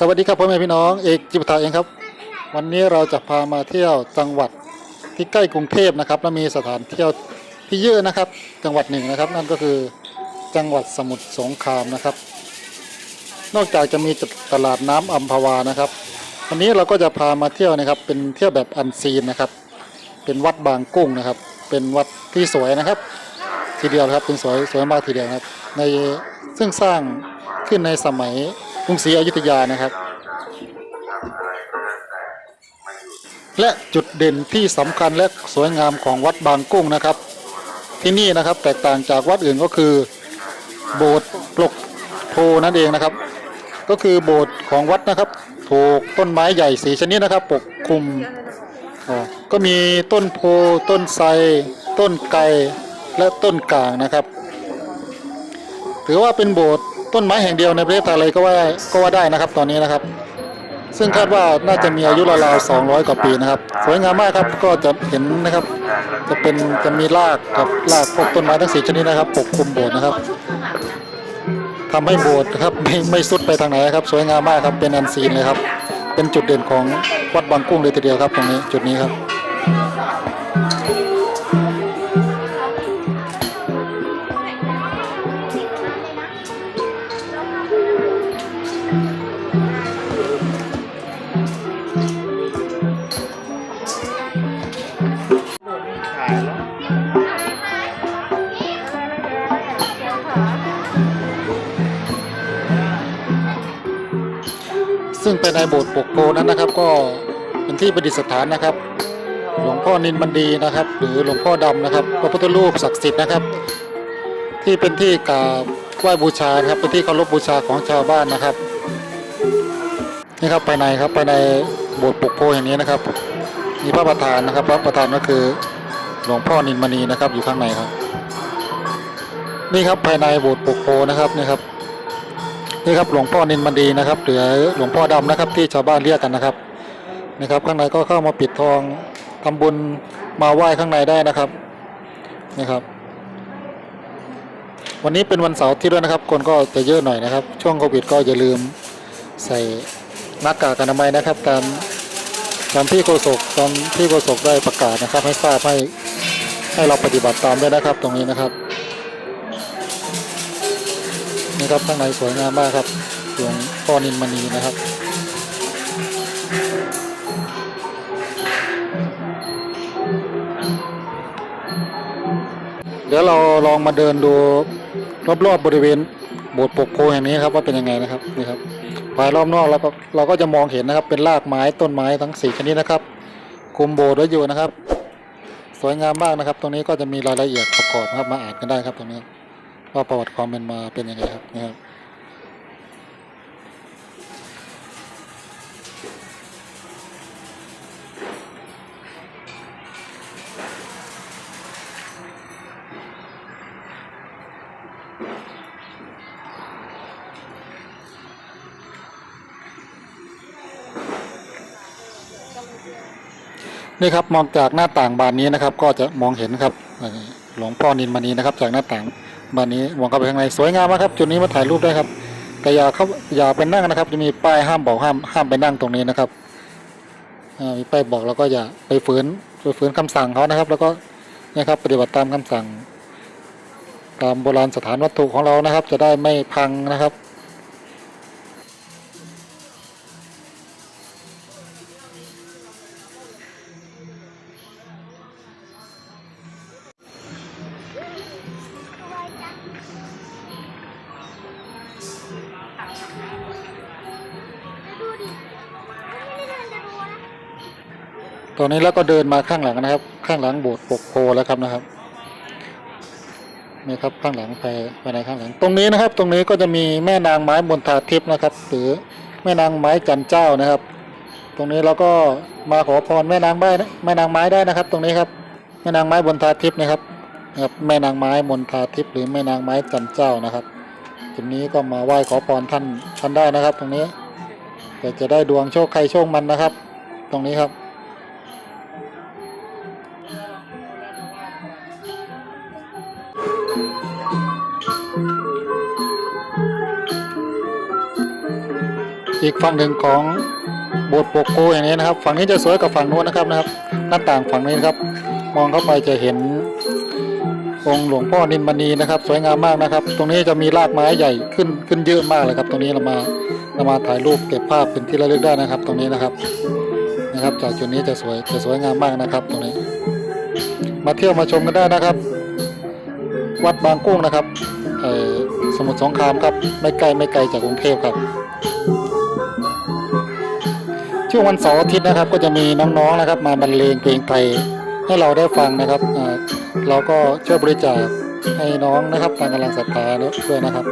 สวัสดีครับพ่อแม่พี่น้องเอกจิปตาเองครับ วันนี้เราจะพามาเที่ยวจังหวัดที่ใกล้กรุงเทพนะครับและมีสถานเที่ยวที่เยอะนะครับ จังหวัดหนึ่งนะครับ นั่นก็คือจังหวัดสมุทรสงครามนะครับ นอกจากจะมีตลาดน้ำอัมพวานะครับ วันนี้เราก็จะพามาเที่ยวนะครับ เป็นเที่ยวแบบอันซีนนะครับ เป็นวัดบางกุ้งนะครับ เป็นวัดที่สวยนะครับ ทีเดียวครับเป็นสวยสวยมากทีเดียวครับในซึ่งสร้างขึ้นในสมัย กรุงศรีอยุธยานะครับ และจุดเด่นที่สำคัญและสวยงามของวัดบางกุ้งนะครับ ที่นี่นะครับแตกต่างจากวัดอื่นก็คือ โบสถ์ปลกโพนั่นเองนะครับ ก็คือโบสถ์ของวัดนะครับ ถูกต้นไม้ใหญ่สีชนิดนะครับ ปกคลุมก็มีต้นโพต้นไทรต้นไกรและต้นกลางนะครับ ถือว่าเป็นโบสถ์ ต้นไม้แห่งเดียวในประเทศไทยเลยก็ว่าก็ว่าได้นะครับตอนนี้นะครับ ซึ่งคาดว่าน่าจะมีอายุราวๆ200 กว่าปีนะครับ สวยงามมากครับก็จะเห็นนะครับ จะเป็นจะมีรากกับรากพวกต้นไม้ทั้งสี่ชนิดนะครับ ปกคลุมโบสถ์นะครับทำให้โบสถ์นะครับไม่ไม่สุดไปทางไหนครับ สวยงามมากครับเป็นอันซีนเลยครับ เป็นจุดเด่นของวัดบางกุ้งเลยทีเดียวครับตรงนี้จุดนี้ครับ ซึ่งภายในโบสถ์ปกโพนั้นนะครับ ก็เป็นที่ประดิษฐานนะครับ หลวงพ่อนินมันดีนะครับ หรือหลวงพ่อดำนะครับ พระพุทธรูปศักดิ์สิทธิ์นะครับ ที่เป็นที่กราบไหว้บูชานะครับเป็นที่เคารพบูชาของชาวบ้านนะครับนี่ครับภายในครับภายในโบสถ์ปกโพแห่งนี้นะครับ มีพระประธานนะครับ พระประธานก็คือหลวงพ่อนินมณีนะครับอยู่ข้างในครับ นี่ครับภายในโบสถ์ปกโพนะครับนี่ครับ นี่ครับหลวงพ่อนินมันดีนะครับหรือหลวงพ่อดำนะครับที่ชาวบ้านเรียกกันนะครับนี่ครับ ข้างในก็เข้ามาปิดทองทำบุญมาไหว้ข้างในได้นะครับนี่ครับ วันนี้เป็นวันเสาร์ที่ด้วยนะครับ คนก็จะเยอะหน่อยนะครับ ช่วงโควิดก็อย่าลืมใส่หน้ากากอนามัยนะครับตามตามที่โฆษกตามที่โฆษกได้ประกาศนะครับ ให้ทราบให้ให้เราปฏิบัติตามด้วยนะครับ ตรงนี้นะครับ นี่ครับข้างในสวยงามมากครับหลวงพ่อนินมณีนะครับเดี๋ยวเราลองมาเดินดูรอบๆบริเวณโบสถ์ปกโพแห่งนี้ครับว่าเป็นยังไงนะครับนี่ครับภายรอบนอกแล้วก็เราก็จะมองเห็นนะครับ เป็นรากไม้ต้นไม้ทั้งสี่ชนิดนะครับ คุมโบสถ์ไว้อยู่นะครับ สวยงามมากนะครับ ตรงนี้ก็จะมีรายละเอียดประกอบครับมาอ่านกันได้ครับตรงนี้ ว่าประวัติความเป็นมาเป็นยังไงครับนะครับนี่ครับมองจากหน้าต่างบานนี้นะครับ ก็จะมองเห็นครับเอ่หลวงพ่อนินมณีนะครับ จากหน้าต่าง บ้านนี้มองเข้าไปข้างในสวยงามมากครับ จุดนี้มาถ่ายรูปได้ครับ แต่อย่าเข้าอย่าไปนั่งนะครับ จะมีป้ายห้ามบอกห้ามห้ามไปนั่งตรงนี้นะครับมีป้ายบอกแล้วก็อย่าไปฝืนไปฝืนคำสั่งเขานะครับ แล้วก็นะครับปฏิบัติตามคำสั่ง ตามโบราณสถานวัตถุของเรานะครับ จะได้ไม่พังนะครับ ตอนนี้แล้วก็เดินมาข้างหลังนะครับ ข้างหลังโบสถ์ปกโพแล้วครับนะครับนี่ครับข้างหลังไปไปในข้างหลัง ตรงนี้นะครับ ตรงนี้ก็จะมีแม่นางไม้มณฑาทิพย์นะครับ หรือแม่นางไม้จันเจ้านะครับ ตรงนี้เราก็มาขอพรแม่นางไม้แม่นางไม้ได้นะครับ ตรงนี้ครับแม่นางไม้มณฑาทิพย์นะครับนะครับ แม่นางไม้มณฑาทิพย์หรือแม่นางไม้จันเจ้านะครับตรงนี้ก็มาไหว้ขอพรท่านท่านได้นะครับ ตรงนี้แต่จะได้ดวงโชคใครโชคมันนะครับ ตรงนี้ครับ อีกฝั่งหนึ่งของโบสถ์โปกโกอย่างนี้นะครับ ฝั่งนี้จะสวยกับฝั่งโน้นนะครับนะครับ หน้าต่างฝั่งนี้นครับ มองเข้าไปจะเห็นองค์หลวงพ่อนินมณีนะครับ สวยงามมากนะครับ ตรงนี้จะมีรากไม้ใหญ่ขึ้นขึ้นเยอะมากเลยครับ ตรงนี้เรามาเรามาถ่ายรูปเก็บภาพเป็นที่ระลึกได้นะครับ ตรงนี้นะครับนะครับ จากจุดนี้จะสวยจะสวยงามมากนะครับ ตรงนี้ มาเที่ยวมาชมกันได้นะครับ วัดบางกุ้งนะครับสมุทรสงครามครับ ไม่ไกลไม่ไกลจากกรุงเทพครับ ช่วงวันเสาร์อาทิตย์นะครับ ก็จะมีน้องๆนะครับ มาบรรเลงเพลงไทยให้เราได้ฟังนะครับเราก็ช่วยบริจาคให้น้องนะครับการกำลังศรัทธาด้วยนะครับ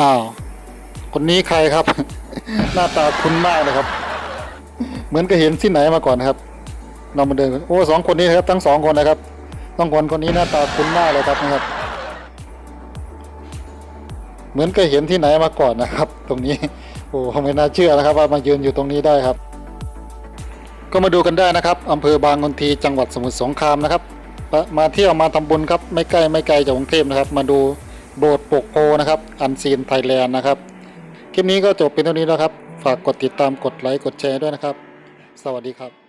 อ้าวคนนี้ใครครับ หน้าตาคุ้นมากเลยครับ เหมือนกับเห็นที่ไหนมาก่อนนะครับเรามาเดินโอ้สองคนนี้นะครับ ทั้งสองคนนะครับต้องคนคนนี้หน้าตาคุ้นมากเลยครับนะครับ เหมือนเคยเห็นที่ไหนมาก่อนนะครับ ตรงนี้โอ้ไม่น่าเชื่อนะครับ ว่ามายืนอยู่ตรงนี้ได้ครับ ก็มาดูกันได้นะครับอำเภอบางกนทีจังหวัดสมุทรสงครามนะครับ มามาเที่ยวมาทำบุญครับ ไม่ใกล้ไม่ไกลจากกรุงเทพนะครับ มาดู โบสถ์ปกโพนะครับอันซีนไทยแลนด์นะครับ คลิปนี้ก็จบเป็นเท่านี้แล้วครับ ฝากกดติดตามกดไลค์กดแชร์ด้วยนะครับ สวัสดีครับ